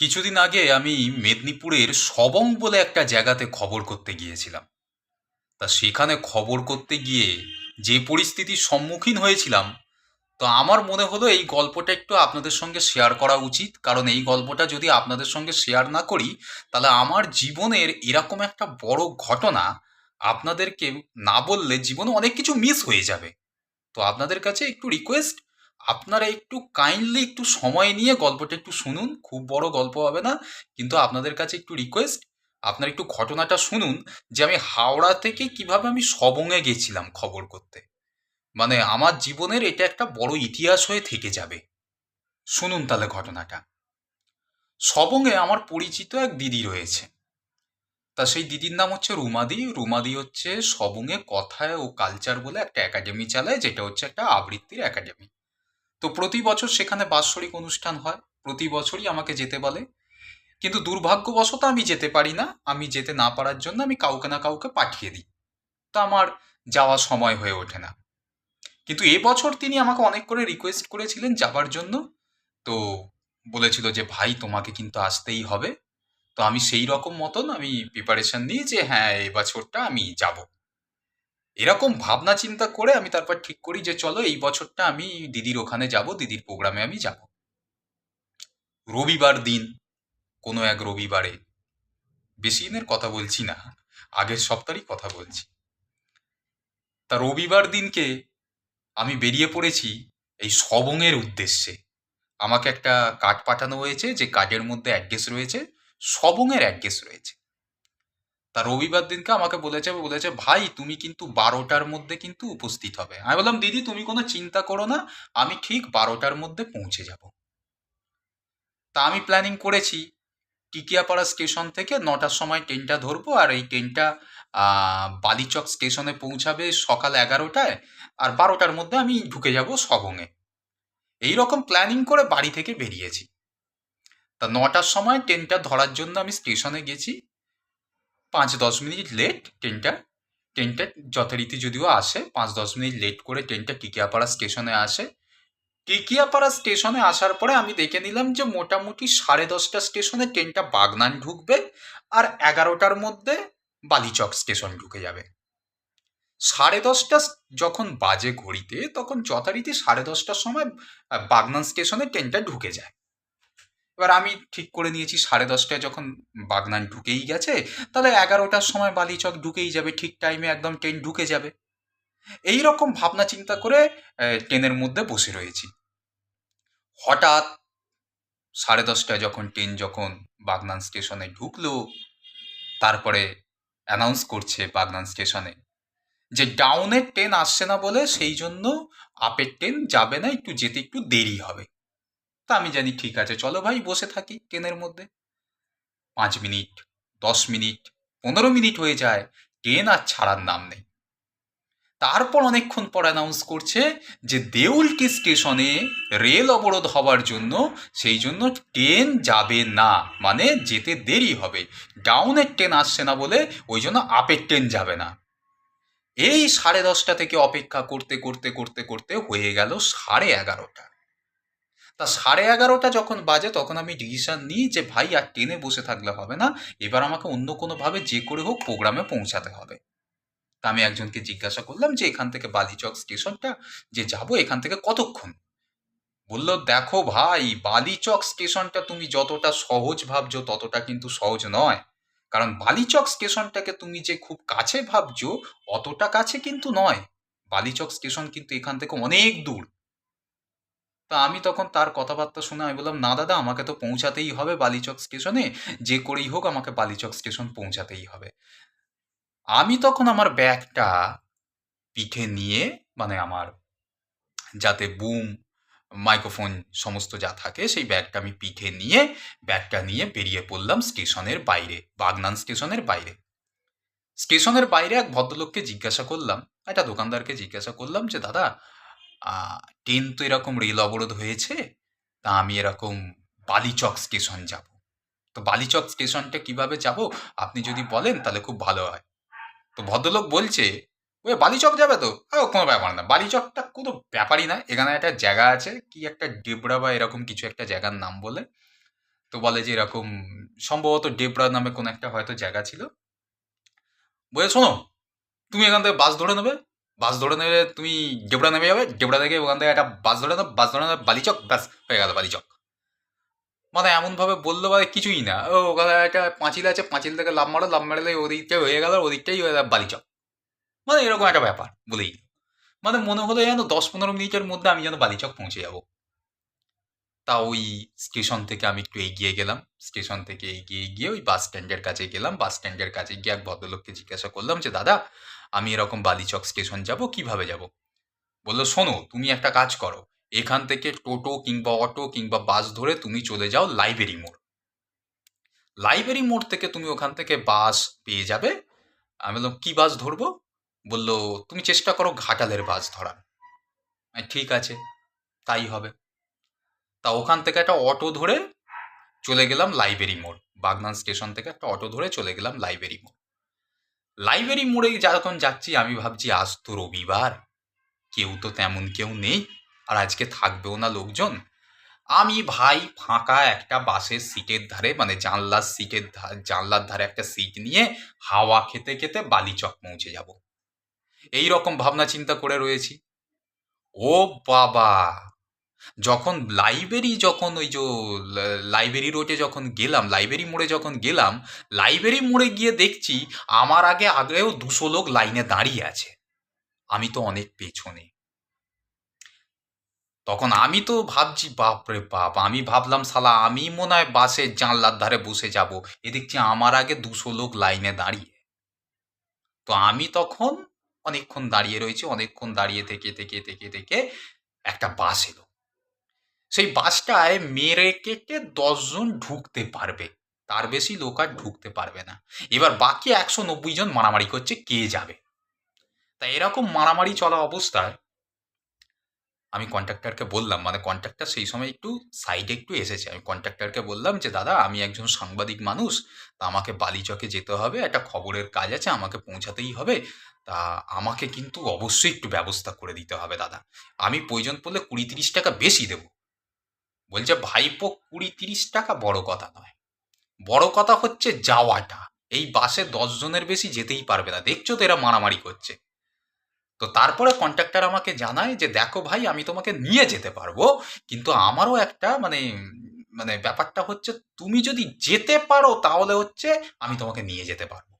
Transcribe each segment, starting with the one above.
কিছুদিন আগে আমি মেদিনীপুরের সবং বলে একটা জায়গাতে খবর করতে গিয়েছিলাম। তা সেখানে খবর করতে গিয়ে যে পরিস্থিতির সম্মুখীন হয়েছিলাম, তো আমার মনে হলো এই গল্পটা একটু আপনাদের সঙ্গে শেয়ার করা উচিত। কারণ এই গল্পটা যদি আপনাদের সঙ্গে শেয়ার না করি, তাহলে আমার জীবনের এরকম একটা বড় ঘটনা আপনাদেরকে না বললে জীবনে অনেক কিছু মিস হয়ে যাবে। তো আপনাদের কাছে একটু রিকোয়েস্ট আপনারা একটু কাইন্ডলি একটু সময় নিয়ে গল্পটা একটু শুনুন। খুব বড় গল্প হবে না। কিন্তু আপনাদের কাছে একটু রিকোয়েস্ট আপনারা একটু ঘটনাটা শুনুন যে আমি হাওড়া থেকে কীভাবে আমি সবংয়ে গেছিলাম খবর করতে। মানে আমার জীবনের এটা একটা বড় ইতিহাস হয়ে থেকে যাবে। শুনুন তাহলে ঘটনাটা। সবংয়ে আমার পরিচিত এক দিদি রয়েছে। তা সেই দিদির নাম হচ্ছে রুমাদি। রুমাদি হচ্ছে সবংয়ে কথায় ও কালচার বলে একটা একাডেমি চালায়, যেটা হচ্ছে একটা আবৃত্তির একাডেমি তো প্রতি বছর সেখানে বাৎসরিক অনুষ্ঠান হয়, প্রতি বছরই আমাকে যেতে বলে। কিন্তু দুর্ভাগ্যবশত আমি যেতে পারি না, আমি যেতে না পারার জন্য আমি কাউকে না কাউকে পাঠিয়ে দিই। তা আমার যাওয়া সময় হয়ে ওঠে না। কিন্তু এবছর তিনি আমাকে অনেক করে রিকোয়েস্ট করেছিলেন যাবার জন্য। তো বলেছিল যে, ভাই, তোমাকে কিন্তু আসতেই হবে। তো আমি সেই রকম মতন আমি প্রিপারেশন নিই যে হ্যাঁ এবছরটা আমি যাব। এরকম ভাবনা চিন্তা করে আমি তারপর ঠিক করি যে চলো এই বছরটা আমি দিদির ওখানে যাব, দিদির প্রোগ্রামে আমি যাব। রবিবার দিন, কোনো এক রবিবারে, বেশি দিনের কথা বলছি না, আগের সপ্তাহেরই কথা বলছি। তা রবিবার দিনকে আমি বেরিয়ে পড়েছি এই সবংয়ের উদ্দেশ্যে। আমাকে একটা কার্ড পাঠানো হয়েছে যে কার্ডের মধ্যে অ্যাড্রেস রয়েছে সবংয়ের অ্যাড্রেস রয়েছে। তা রবিবার দিনকে আমাকে বলেছে বলেছে, ভাই, তুমি কিন্তু বারোটার মধ্যে কিন্তু উপস্থিত হবে। আমি বললাম, দিদি, তুমি কোনো চিন্তা করো না, আমি ঠিক বারোটার মধ্যে পৌঁছে যাব। তা আমি প্ল্যানিং করেছি। টিকিয়াপাড়া স্টেশন থেকে নটার সময় ট্রেনটা ধরবো আর এই ট্রেনটা বালিচক স্টেশনে পৌঁছাবে সকাল এগারোটায় আর বারোটার মধ্যে আমি ঢুকে যাব সবংয়ে এই রকম প্ল্যানিং করে বাড়ি থেকে বেরিয়েছি। তা নটার সময় ট্রেনটা ধরার জন্য আমি স্টেশনে গেছি। পাঁচ দশ মিনিট লেট ট্রেনটা ট্রেনটা যথারীতি যদিও আসে পাঁচ দশ মিনিট লেট করে ট্রেনটা টিকিয়াপাড়া স্টেশনে আসে। টিকিয়াপাড়া স্টেশনে আসার পরে আমি দেখে নিলাম যে মোটামুটি সাড়ে দশটা স্টেশনে ট্রেনটা বাগনান ঢুকবে আর এগারোটার মধ্যে বালিচক স্টেশন ঢুকে যাবে। সাড়ে দশটা যখন বাজে ঘড়িতে, তখন যথারীতি সাড়ে দশটার সময় বাগনান স্টেশনে ট্রেনটা ঢুকে যায়। এবার আমি ঠিক করে নিয়েছি, সাড়ে দশটায় যখন বাগনান ঢুকেই গেছে, তাহলে এগারোটার সময় বালিচক ঢুকেই যাবে, ঠিক টাইমে একদম ট্রেন ঢুকে যাবে। এই রকম ভাবনা চিন্তা করে ট্রেনের মধ্যে বসে রয়েছি। হঠাৎ সাড়ে দশটায় যখন ট্রেন যখন বাগনান স্টেশনে ঢুকলো, তারপরে অ্যানাউন্স করছে বাগনান স্টেশনে যে ডাউনের ট্রেন আসছে না বলে, সেই জন্য আপের ট্রেন যাবে না, একটু যেতে একটু দেরি হবে। তা আমি জানি ঠিক আছে। চলো ভাই, বসে থাকি ট্রেনের মধ্যে। পাঁচ মিনিট, দশ মিনিট, পনেরো মিনিট হয়ে যায়। ট্রেন আর ছাড়ার নাম নেই। তারপর অনেকক্ষণ পর অ্যানাউন্স করছে যে দেউলটি স্টেশনে রেল অবরোধ হওয়ার জন্য, সেই জন্য ট্রেন যাবে না। মানে যেতে দেরি হবে। ডাউনের ট্রেন আসছে না বলে ওই জন্য আপের ট্রেন যাবে না। এই সাড়ে দশটা থেকে অপেক্ষা করতে করতে করতে করতে হয়ে গেল সাড়ে এগারোটা। তা সাড়ে এগারোটা যখন বাজে, তখন আমি ডিসিশন নিই যে, ভাই, আর ট্রেনে বসে থাকলে হবে না। এবার আমাকে অন্য কোনোভাবে যে করে হোক প্রোগ্রামে পৌঁছাতে হবে। তা আমি একজনকে জিজ্ঞাসা করলাম যে, এখান থেকে বালিচক স্টেশনটা, যে যাব, এখান থেকে কতক্ষণ? বলল, দেখো ভাই, বালিচক স্টেশনটা তুমি যতটা সহজ ভাবছ, ততটা কিন্তু সহজ নয়। কারণ বালিচক স্টেশনটাকে তুমি যে খুব কাছে ভাবছ, অতটা কাছে কিন্তু নয়। বালিচক স্টেশন কিন্তু এখান থেকে অনেক দূর। তা আমি তখন তার কথাবার্তা শুনে আমি বললাম, না দাদা, আমাকে তো পৌঁছাতেই হবে বালিচক স্টেশনে। যে করেই হোক আমাকে বালিচক স্টেশন পৌঁছাতেই হবে। আমি তখন আমার ব্যাগটা পিঠে নিয়ে মানে আমার যাতে বুম, মাইক্রোফোন সমস্ত যা থাকে, সেই ব্যাগটা আমি পিঠে নিয়ে, ব্যাগটা নিয়ে বেরিয়ে পড়লাম স্টেশনের বাইরে, বাগনান স্টেশনের বাইরে। স্টেশনের বাইরে এক ভদ্রলোককে জিজ্ঞাসা করলাম, একটা দোকানদারকে জিজ্ঞাসা করলাম যে, দাদা ট্রেন তো এরকম রেল অবরোধ হয়েছে, তা আমি এরকম বালিচক স্টেশন যাব। তো বালিচক স্টেশনটা কীভাবে যাব? আপনি যদি বলেন তাহলে খুব ভালো হয়। তো ভদ্রলোক বলছে, ওই বালিচক যাবে তো? কোনো ব্যাপার না, বালিচকটা কোনো ব্যাপারই না, এখানে একটা জায়গা আছে, কি একটা ডেবরা বা এরকম কিছু একটা জায়গার নাম বলে। তো বলে যে এরকম সম্ভবত ডেবরা নামে কোনো একটা হয়তো জায়গা ছিল। বলে শোনো, তুমি এখান থেকে বাস ধরে নেবে বাস ধরে নেবে, তুমি ডেবরা নেমে যাবে ডেবরা থেকে ওখান থেকে একটা বাস ধরে নেবে বাস ধরে নেবে বালিচক, ব্যাস, হয়ে গেল বালিচক। মানে এমনভাবে বলল মানে কিছুই না। ও ওখানে একটা পাঁচিল আছে, পাঁচিল থেকে লাভ মারো লাভ মারলে ওদিকটা হয়ে গেল, ওদিকটাই হয়ে গেল বালিচক। মানে এরকম একটা ব্যাপার বলেই মানে মনে হলো যেন দশ পনেরো মিনিটের মধ্যে আমি যেন বালিচক পৌঁছে যাব। তা ওই স্টেশন থেকে আমি একটু এগিয়ে গেলাম। স্টেশন থেকে এগিয়ে গিয়ে ওই বাস স্ট্যান্ডের কাছে গেলাম। বাস স্ট্যান্ডের কাছে গিয়ে এক ভদ্রলোককে জিজ্ঞাসা করলাম যে, দাদা আমি এরকম বালিচক স্টেশন যাব, কীভাবে যাব? বলল, শোনো, তুমি একটা কাজ করো। এখান থেকে টোটো কিংবা অটো কিংবা বাস ধরে তুমি চলে যাও লাইব্রেরি মোড়। লাইব্রেরি মোড় থেকে তুমি ওখান থেকে বাস পেয়ে যাবে। আমি বললাম, কি বাস ধরবো? বলল, তুমি চেষ্টা করো ঘাটালের বাস ধরার। ঠিক আছে, তাই হবে। তা ওখান থেকে একটা অটো ধরে চলে গেলাম লাইব্রেরি মোড়। বাগনান স্টেশন থেকে একটা অটো ধরে চলে গেলাম লাইব্রেরি মোড়। লাইব্রেরি মোড়ে যখন যাচ্ছি, আমি ভাবছি, আজ তো রবিবার। কেউ তো তেমন কেউ নেই। আর আজকে থাকবেও না লোকজন? আমি ভাই ফাঁকা একটা বাসের সিটের ধারে মানে জানলার সিটের ধার জানলার ধারে একটা সিট নিয়ে হাওয়া খেতে খেতে বালিচক পৌঁছে যাব। এই রকম ভাবনা চিন্তা করে রয়েছি। ও বাবা! যখন লাইব্রেরি যখন ওই যে লাইব্রেরি রোডে যখন গেলাম লাইব্রেরি মোড়ে যখন গেলাম লাইব্রেরি মোড়ে গিয়ে দেখছি আমার আগে আগেও দুশো লোক লাইনে দাঁড়িয়ে আছে। আমি তো অনেক পেছনে। তখন আমি তো ভাবছি বাপরে বাপ, আমি ভাবলাম শালা, আমি মনে হয় বাসের জানলার ধারে বসে যাব। এ দেখছি আমার আগে দুশো লোক লাইনে দাঁড়িয়ে। তো আমি তখন অনেকক্ষণ দাঁড়িয়ে রয়েছি, অনেকক্ষণ দাঁড়িয়ে থেকে থেকে থেকে থেকে একটা বাস এলো। সেই বাসটায় মেরে কেটে দশজন ঢুকতে পারবে। তার বেশি লোক আর ঢুকতে পারবে না। এবার বাকি একশো নব্বই জন মারামারি করছে, কে যাবে? তা এরকম মারামারি চলা অবস্থায় আমি কন্ট্রাক্টরকে বললাম মানে কন্ট্রাক্টর সেই সময় একটু সাইডে একটু এসেছে। আমি কন্ট্রাক্টরকে বললাম যে, দাদা, আমি একজন সাংবাদিক মানুষ, তা আমাকে বালিচকে যেতে হবে, একটা খবরের কাজ আছে, আমাকে পৌঁছাতেই হবে। তা আমাকে কিন্তু অবশ্যই একটু ব্যবস্থা করে দিতে হবে, দাদা। আমি প্রয়োজন পড়লে কুড়ি তিরিশ টাকা বেশি দেবো। বলছে, ভাইপো কুড়ি তিরিশ টাকা বড় কথা নয়। বড় কথা হচ্ছে যাওয়াটা। এই বাসে জনের বেশি যেতেই পারবে না। দেখছ তো এরা মারামারি করছে। তো তারপরে কন্ট্রাক্টর আমাকে জানায় যে, দেখো ভাই, আমি তোমাকে নিয়ে যেতে পারব, কিন্তু আমারও একটা মানে মানে ব্যাপারটা হচ্ছে, তুমি যদি যেতে পারো, তাহলে হচ্ছে আমি তোমাকে নিয়ে যেতে পারব।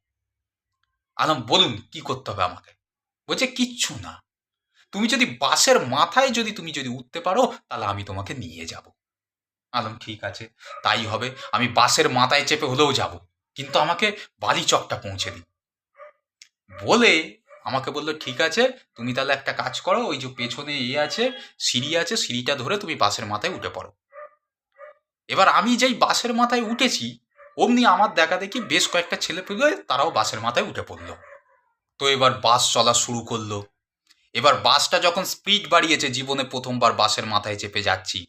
আলাম, বলুন, কি করতে হবে আমাকে? বলছে, কিচ্ছু না। তুমি যদি বাসের মাথায় যদি, তুমি যদি উঠতে পারো, তাহলে আমি তোমাকে নিয়ে যাব। আলম, ঠিক আছে, তাই হবে। আমি বাসের মাথায় চেপে হলেও যাব, কিন্তু আমাকে বালিচকটা পৌঁছে দিন। বলে আমাকে বলল, ঠিক আছে, তুমি তাহলে একটা কাজ করো, ওই যে পেছনে ইয়ে আছে, সিঁড়ি আছে, সিঁড়িটা ধরে তুমি বাসের মাথায় উঠে পড়ো। এবার আমি যেই বাসের মাথায় উঠেছি, অমনি আমার দেখা দেখি বেশ কয়েকটা ছেলে পেলে তারাও বাসের মাথায় উঠে পড়ল। তো এবার বাস চলা শুরু করল। এবার বাসটা যখন স্পিড বাড়িয়েছে, জীবনে প্রথমবার বাসের মাথায় চেপে যাচ্ছি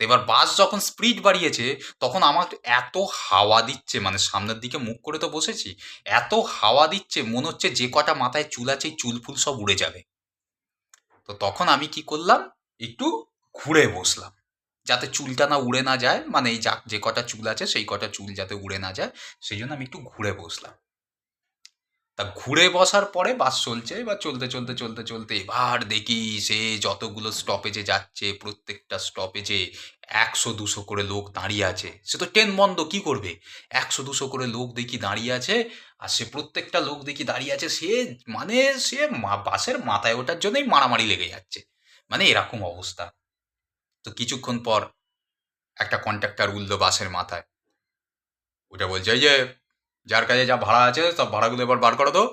তো এবার বাস যখন স্পিড বাড়িয়েছে, তখন আমার এত হাওয়া দিচ্ছে মানে সামনের দিকে মুখ করে তো বসেছি, এত হাওয়া দিচ্ছে, মনে হচ্ছে যে কটা মাথায় চুল আছে চুল ফুল সব উড়ে যাবে। তো তখন আমি কি করলাম, একটু ঘুরে বসলাম, যাতে চুলটা না উড়ে না যায় মানে এই যা, যে কটা চুল আছে, সেই কটা চুল যাতে উড়ে না যায়, সেই জন্য আমি একটু ঘুরে বসলাম। তা ঘুরে বসার পরে বাস চলছে, এবার চলতে চলতে চলতে চলতে এবার দেখি সে যতগুলো স্টপেজে যাচ্ছে, প্রত্যেকটা স্টপেজে একশো দুশো করে লোক দাঁড়িয়ে আছে। সে তো ট্রেন বন্ধ, কি করবে? একশো দুশো করে লোক দেখি দাঁড়িয়ে আছে, আর সে প্রত্যেকটা লোক দেখি দাঁড়িয়ে আছে, সে মানে সে বাসের মাথায় ওঠার জন্যই মারামারি লেগে যাচ্ছে। মানে এরকম অবস্থা। তো কিছুক্ষণ পর একটা কন্ট্রাক্টর উঠল বাসের মাথায়। ওটা বলছে যে যার কাছে যা ভাড়া আছে, সব ভাড়াগুলো এবার বার করো তো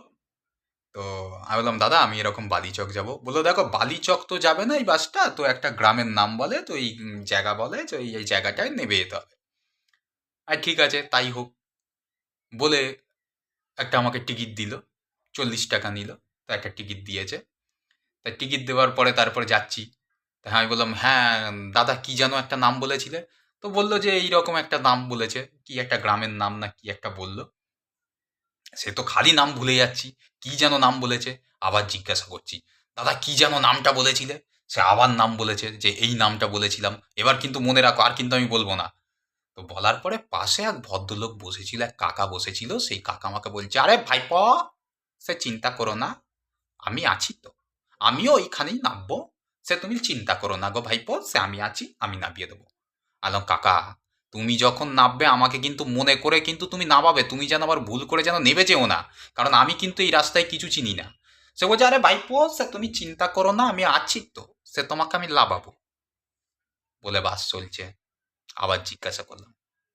তো আমি বললাম, দাদা, আমি এরকম বালিচক যাব। বলল, দেখো, বালিচক তো যাবে না এই বাসটা, তো একটা গ্রামের নাম বলে, তো এই জায়গা বলে, তো এই জায়গাটায় নেবে যেতে হবে। আর ঠিক আছে, তাই হোক। বলে একটা আমাকে টিকিট দিল, চল্লিশ টাকা নিল, তো একটা টিকিট দিয়েছে। তা টিকিট দেওয়ার পরে তারপরে যাচ্ছি। তা আমি বললাম হ্যাঁ দাদা, কি যেন একটা নাম বলেছিলে? তো বলল যে, এইরকম একটা নাম বলেছে। কি একটা গ্রামের নাম না কি একটা বলল। সে তো খালি নাম ভুলে যাচ্ছি। কি যেন নাম বলেছে? আবার জিজ্ঞাসা করছি। দাদা, কি যেন নামটা বলেছিলে? সে আবার নাম বলেছে যে, এই নামটা বলেছিলাম। এবার কিন্তু মনে রাখো, আর কিন্তু আমি বলব না। তো বলার পরে পাশে এক ভদ্রলোক বসেছিল, এক কাকা বসেছিল। সেই কাকা আমাকে বলছে, আরে ভাইপ, সে চিন্তা করো না। আমি আছি তো। আমিও ওইখানেই নামবো। সে তুমি চিন্তা করো না গো ভাইপো। সে আমি আছি, আমি নামিয়ে দেবো। আলো কাকা তুমি যখন নামবে আমাকে কিন্তু মনে করে কিন্তু তুমি নামাবে। তুমি যেন আবার ভুল করে যেন নেবে যেও না। কারণ আমি কিন্তু এই রাস্তায় কিছু চিনি না। সে বলছে, আরে ভাইপো, সে তুমি চিন্তা করো না, আমি আছি তো। সে তোমাকে আমি লাভাবো। বলে বাস চলছে। আবার জিজ্ঞাসা করলাম,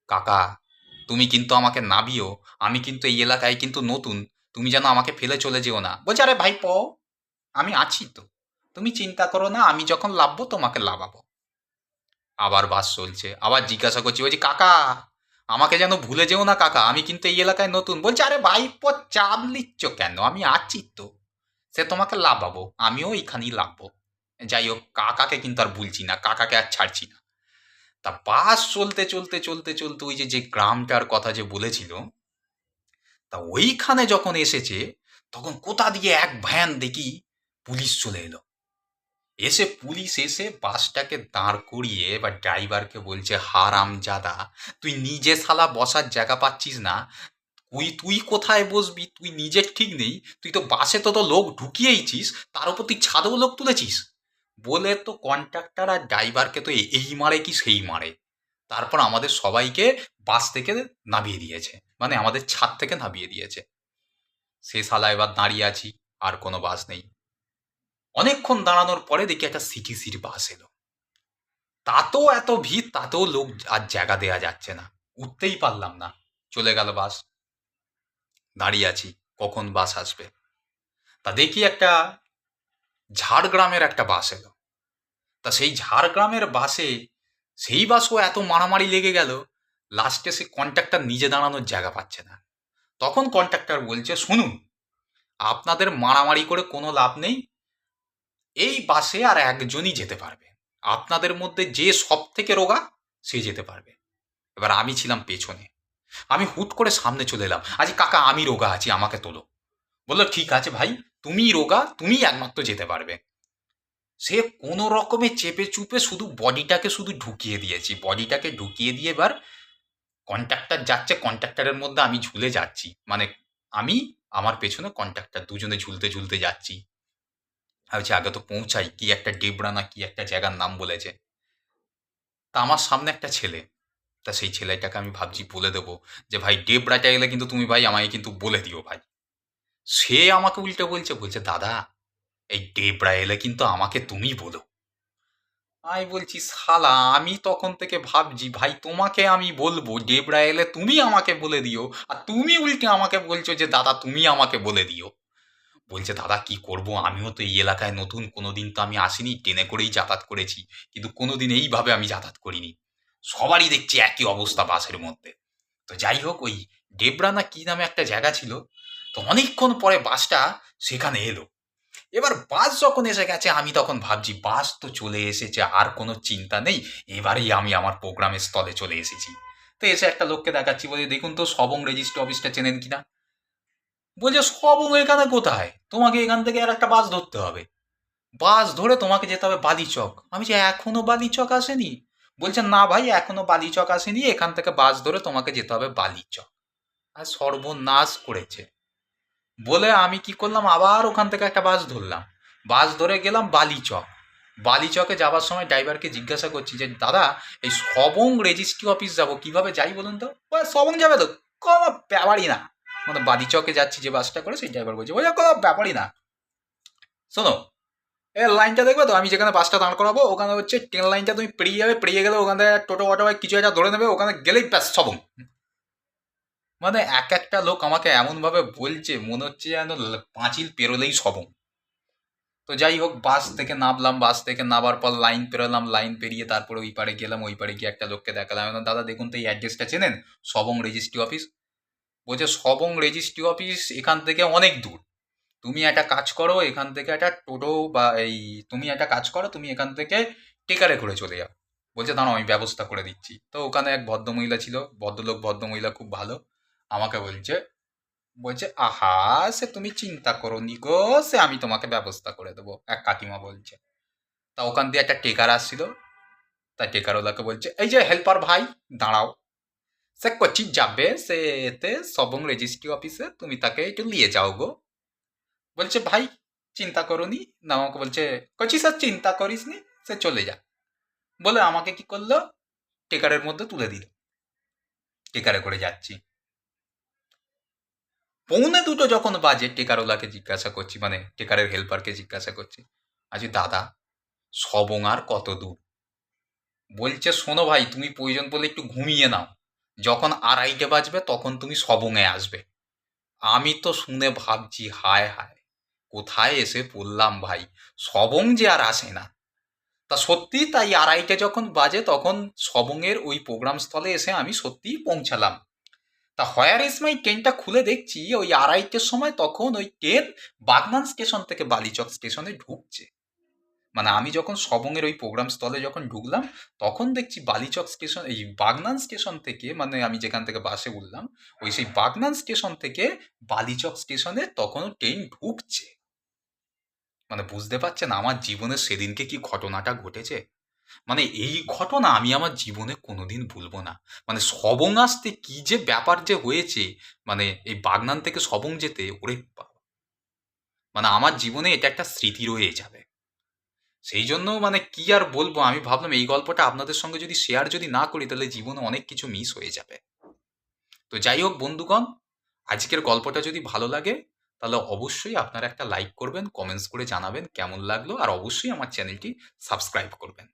কাকা, তুমি কিন্তু আমাকে নাবিও, আমি কিন্তু এই এলাকায় কিন্তু নতুন। তুমি যেন আমাকে ফেলে চলে যেও না। বলছে, আরে ভাই প আমি আছি তো। তুমি চিন্তা করো না, আমি যখন লাভবো, তোমাকে লাভাবো। আবার বাস চলছে। আবার জিজ্ঞাসা করছি, বলছি, কাকা, আমাকে যেন ভুলে যেও না কাকা, আমি কিন্তু এই এলাকায় নতুন। বলছে, আরে ভাই প চাপ নিচ্ছ কেন? আমি আছি তো। সে তোমাকে লাভাবো আমিও এখানেই লাভবো যাই হোক, কাকাকে কিন্তু আর ভুলছি না, কাকাকে আর ছাড়ছি না। তা বাস চলতে চলতে চলতে চলতে ওই যে যে গ্রামটার কথা যে বলেছিল, তা ওইখানে যখন এসেছে, তখন কোথা দিয়ে এক ভ্যান দেখি পুলিশ চলে এলো। এসে পুলিশ এসে বাসটাকে দাঁড় করিয়ে বা ড্রাইভারকে বলছে, হারাম জাদা, তুই নিজে শালা বসার জায়গা পাচ্ছিস না। তুই তুই কোথায় বসবি? তুই নিজের ঠিক নেই। তুই তো বাসে তো তো লোক ঢুকিয়েইছিস, তার উপর তুই ছাদেও লোক তুলেছিস। বলে তো কন্ট্রাক্টর আর ড্রাইভারকে তো এই মারে কি সেই মারে। তারপর আমাদের সবাইকে বাস থেকে নামিয়ে দিয়েছে মানে আমাদের ছাদ থেকে নামিয়ে দিয়েছে। সে শালা এবার দাঁড়িয়ে আছি, আর কোনো বাস নেই। অনেকক্ষণ দাঁড়ানোর পরে দেখি একটা সিটি সিটি বাস এলো। তাতেও এত ভিড়, তাতেও লোক আর জায়গা দেয়া যাচ্ছে না। উঠতেই পারলাম না। চলে গেল বাস। দাঁড়িয়ে আছি, কখন বাস আসবে? তা দেখি একটা ঝাড়গ্রামের একটা বাস এলো। তা সেই ঝাড়গ্রামের বাসে সেই বাসও এত মারামারি লেগে গেল, লাস্টে সে কন্ট্রাক্টর নিজে দাঁড়ানোর জায়গা পাচ্ছে না। তখন কন্ট্রাক্টর বলছে, শুনুন, আপনাদের মারামারি করে কোনো লাভ নেই এই বাসে আর একজনই যেতে পারবে। আপনাদের মধ্যে যে সব থেকে রোগা, সে যেতে পারবে। এবার আমি ছিলাম পেছনে। আমি হুট করে সামনে চলে এলাম। আজ কাকা, আমি রোগা আছি, আমাকে তোলো। বলল, ঠিক আছে ভাই, তুমি রোগা, তুমি একমাত্র যেতে পারবে। সে কোনো রকমে চেপে চুপে শুধু বডিটাকে শুধু ঢুকিয়ে দিয়েছি। বডিটাকে ঢুকিয়ে দিয়ে এবার কন্ট্রাক্টর যাচ্ছে, কন্ট্রাক্টরের মধ্যে আমি ঝুলে যাচ্ছি। মানে আমি, আমার পেছনে কন্ট্রাক্টর, দুজনে ঝুলতে ঝুলতে যাচ্ছি। ভাবছি আগে তো পৌঁছাই, কি একটা ডেবরা না কি একটা জায়গার নাম বলেছে। তা আমার সামনে একটা ছেলে, তা সেই ছেলেটাকে আমি ভাবছি বলে দেবো যে, ভাই, ডেবরাটা এলে কিন্তু তুমি ভাই আমাকে কিন্তু বলে দিও ভাই। সে আমাকে উল্টে বলছে বলছে, দাদা, এই ডেবরা এলে কিন্তু আমাকে তুমি বলো। আমি বলছি, শালা, আমি তখন থেকে ভাবছি, ভাই, তোমাকে আমি বলব, ডেবরা এলে তুমি আমাকে বলে দিও। আর তুমি উল্টে আমাকে বলছো যে, দাদা, তুমি আমাকে বলে দিও। বলছে, দাদা, কি করব? আমিও তো এই এলাকায় নতুন, কোনোদিন তো আমি আসিনি, ট্রেনে করেই যাতায়াত করেছি, কিন্তু কোনোদিন এইভাবে আমি যাতায়াত করিনি। সবারই দেখছি একই অবস্থা বাসের মধ্যে। তো যাই হোক, ওই ডেবরা না কি নামে একটা জায়গা ছিল, তো অনেকক্ষণ পরে বাসটা সেখানে এলো। এবার বাস যখন এসে গেছে, আমি তখন ভাবছি, বাস তো চলে এসেছে, আর কোনো চিন্তা নেই, এবারেই আমি আমার প্রোগ্রামের স্থলে চলে এসেছি। তো এসে একটা লোককে দেখাচ্ছি, বলে, দেখুন তো, সবং রেজিস্ট্রি অফিসটা চেনেন কিনা? বলছে, সবং এখানে কোথায়? তোমাকে এখান থেকে আর একটা বাস ধরতে হবে। বাস ধরে তোমাকে যেতে হবে বালিচক। আমি যে এখনও বালিচক আসেনি? বলছে, না ভাই, এখনও বালিচক আসেনি। এখান থেকে বাস ধরে তোমাকে যেতে হবে বালিচক। আর সর্বনাশ করেছে। বলে আমি কি করলাম? আবার ওখান থেকে একটা বাস ধরলাম। বাস ধরে গেলাম বালিচক। বালিচকে যাবার সময় ড্রাইভারকে জিজ্ঞাসা করছি যে, দাদা, এই সবং রেজিস্ট্রি অফিস যাব, কীভাবে যাই বলুন তো? সবং যাবে তো? কোনো ব্যাপারই না। মানে বালিচকে যাচ্ছি যে বাসটা করে, সেই ড্রাইভার বলছে বলছে কোনো ব্যাপারই না। শোনো এ লাইনটা দেখবে তো? আমি যেখানে বাসটা দাঁড় করাবো, ওখানে হচ্ছে ট্রেন লাইনটা তুমি পেরিয়ে যাবে, পেরিয়ে গেলে ওখানে টোটো অটো কিছু একটা ধরে নেবে, ওখানে গেলেই ব্যাস সবং মানে এক একটা লোক আমাকে এমনভাবে বলছে, মনে হচ্ছে যেন পাঁচিল পেরোলেই সবং তো যাই হোক বাস থেকে নামলাম বাস থেকে নামার পর লাইন পেরোলাম লাইন পেরিয়ে তারপরে ওই পারে গেলাম, ওই পারে গিয়ে একটা লোককে দেখালাম। দাদা, দেখুন তো এই অ্যাড্রেসটা চেনেন? সবং রেজিস্ট্রি অফিস বলছে, সবং রেজিস্ট্রি অফিস এখান থেকে অনেক দূর। তুমি একটা কাজ করো, এখান থেকে একটা টোটো বা এই তুমি একটা কাজ করো, তুমি এখান থেকে টেকারে করে চলে যাও। বলছে, দাঁড়াও, আমি ব্যবস্থা করে দিচ্ছি। তো ওখানে এক ভদ্রমহিলা ছিল, ভদ্রলোক, ভদ্রমহিলা খুব ভালো। আমাকে বলছে বলছে, আহা, সে তুমি চিন্তা করো নি গো, সে আমি তোমাকে ব্যবস্থা করে দেবো। এক কাকিমা বলছে। তা ওখান দিয়ে একটা টেকার আসছিল। তা টেকারওয়ালাকে বলছে, এই যে হেল্পার ভাই, দাঁড়াও। সে কোচি যাবে সে এতে, সবং রেজিস্ট্রি অফিসে, তুমি তাকে একটু নিয়ে যাও গো। বলছে, ভাই, চিন্তা করনি? না আমাকে বলছে, কচি স্যার, চিন্তা করিস নি সে চলে যা। বলে আমাকে কি করল? টেকারের মধ্যে তুলে দিল। টেকারে করে যাচ্ছি। পৌনে দুটো যখন বাজে, টেকারওয়ালাকে জিজ্ঞাসা করছি মানে টেকারের হেল্পারকে জিজ্ঞাসা করছি আজ দাদা, সবং আর কত দূর? বলছে, শোনো ভাই, তুমি প্রয়োজন বলে একটু ঘুমিয়ে নাও। যখন আড়াইটে বাজবে, তখন তুমি সবংয়ে আসবে। আমি তো শুনে ভাবছি, হায় হায়, কোথায় এসে পড়লাম ভাই? সবং যে আর আসে না। তা সত্যি তাই আড়াইটে যখন বাজে, তখন সবংয়ের ওই প্রোগ্রাম স্থলে এসে আমি সত্যিই পৌঁছালাম। তা হয়ার ইস মাই ট্রেনটা খুলে দেখছি, ওই আড়াইটের সময় তখন ওই ট্রেন বাগনান স্টেশন থেকে বালিচক স্টেশনে ঢুকছে। মানে আমি যখন সবংয়ের ওই প্রোগ্রাম স্থলে যখন ঢুকলাম, তখন দেখছি বালিচক স্টেশন এই বাগনান স্টেশন থেকে মানে আমি যেখান থেকে বাসে উঠলাম, ওই সেই বাগনান স্টেশন থেকে বালিচক স্টেশনে তখনও ট্রেন ঢুকছে। মানে বুঝতে পারছেন আমার জীবনে সেদিনকে কি ঘটনাটা ঘটেছে? মানে এই ঘটনা আমি আমার জীবনে কোনোদিন ভুলবো না। মানে সবং আসতে কি যে ব্যাপার যে হয়েছে মানে এই বাগনান থেকে সবং যেতে, ওরে মানে আমার জীবনে এটা একটা স্মৃতি রয়ে যাবে। সেই জন্য মানে কি আর বলব? আমি ভাবলাম এই গল্পটা আপনাদের সঙ্গে যদি শেয়ার যদি না করি, তাহলে জীবনে অনেক কিছু মিস হয়ে যাবে। তো যাই হোক বন্ধুগণ, আজকের গল্পটা যদি ভালো লাগে, তাহলে অবশ্যই আপনারা একটা লাইক করবেন কমেন্টস করে জানাবেন কেমন লাগল, আর অবশ্যই আমার চ্যানেলটি সাবস্ক্রাইব করবেন।